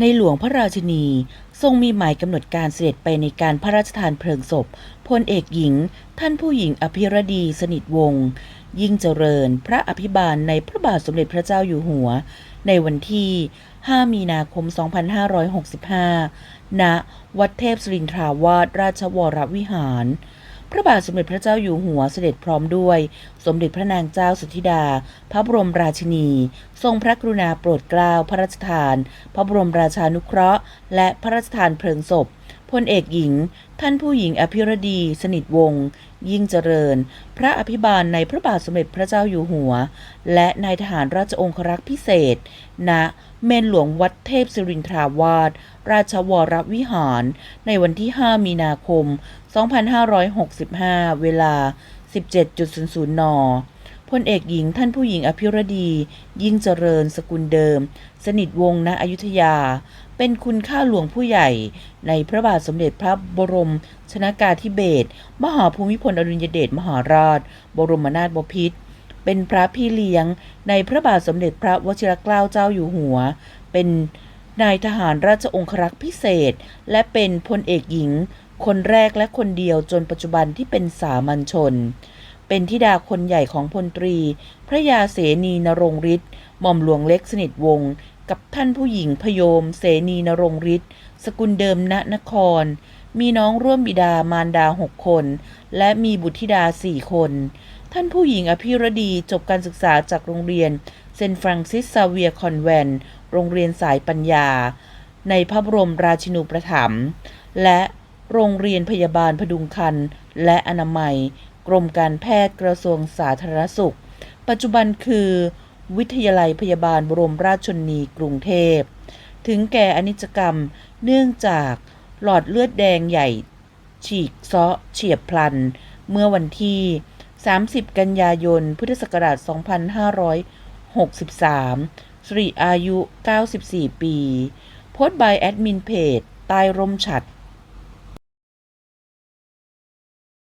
ในหลวงพระราชินี ทรงมีหมายกำหนดการเสด็จไปในการพระราชทานเพลิงศพพลเอกหญิง ท่านผู้หญิงอภิรดีสนิทวงศ์ยิ่งเจริญพระอภิบาลในพระบาทสมเด็จพระเจ้าอยู่หัว ในวันที่ 5 มีนาคม 2565 ณ วัดเทพศรินทราวาสราชวรวิหาร ระบาทสมเด็จพระเจ้าอยู่หัวเสด็จพร้อมด้วย สมเด็จพระนางเจ้าสุธิดา พระบรมราชินี ทรงพระกรุณาโปรดเกล้าพระราชทาน พระบรมราชานุเคราะห์ และพระราชทานเพลิงศพ พลเอกหญิง ท่านผู้หญิงอภิรดี สนิทวงศ์ยิ่งเจริญ พระอภิบาลในพระบาทสมเด็จพระเจ้าอยู่หัว และนายทหารราชองครักษ์พิเศษ ณ เมนหลวงวัดเทพศิรินทราวาส ราชวรวิหาร ในวันที่ 5 มีนาคม 2565 เวลา 17.00 น พลเอกหญิงท่านผู้หญิงอภิรดี ยิ่งเจริญสกุลเดิม สนิทวงศ์ณอยุธยา เป็นคุณข้าหลวงผู้ใหญ่ ในพระบาทสมเด็จพระบรม ชนากาธิเบศรมหาภูมิพลอดุลยเดชมหาราช บรมนาถบพิตรเป็นพระพี่เลี้ยง ในพระบาทสมเด็จพระวชิรเกล้าเจ้าอยู่หัว เป็นนายทหารราชองครักษ์พิเศษ และเป็นพลเอกหญิง คนแรกและคนเดียวจนปัจจุบันที่เป็นสามัญชน เป็นธิดาคนใหญ่ของพลตรี พระยาเสนีนรงฤทธิ์หม่อมหลวงเล็กสนิทวงศ์กับท่านผู้หญิงพยม เสนีนรงฤทธิ์สกุลเดิมณนคร มีน้องร่วมบิดามารดาหกคน และมีบุตรธิดาสี่คน ท่านผู้หญิงอภิรดีจบการศึกษาจากโรงเรียนเซนฟรังซิสซาเวียคอนแวน โรงเรียนสายปัญญา ในพระบรมราชินูปถัมภ์และโรงเรียนพยาบาลพดุงคันและอนามัย กรมการแพทย์กระทรวงสาธารณสุข ปัจจุบันคือ วิทยาลัยพยาบาลบรมราชชนนีกรุงเทพ ถึงแก่อนิจกรรมเนื่องจากหลอดเลือดแดงใหญ่ ฉีกเซาะเฉียบพลัน เมื่อวันที่ 30 กันยายน พุทธศักราช 2563สรีอายุ 94 ปี โพสต์บายแอดมินเพจใต้ร่มฉัด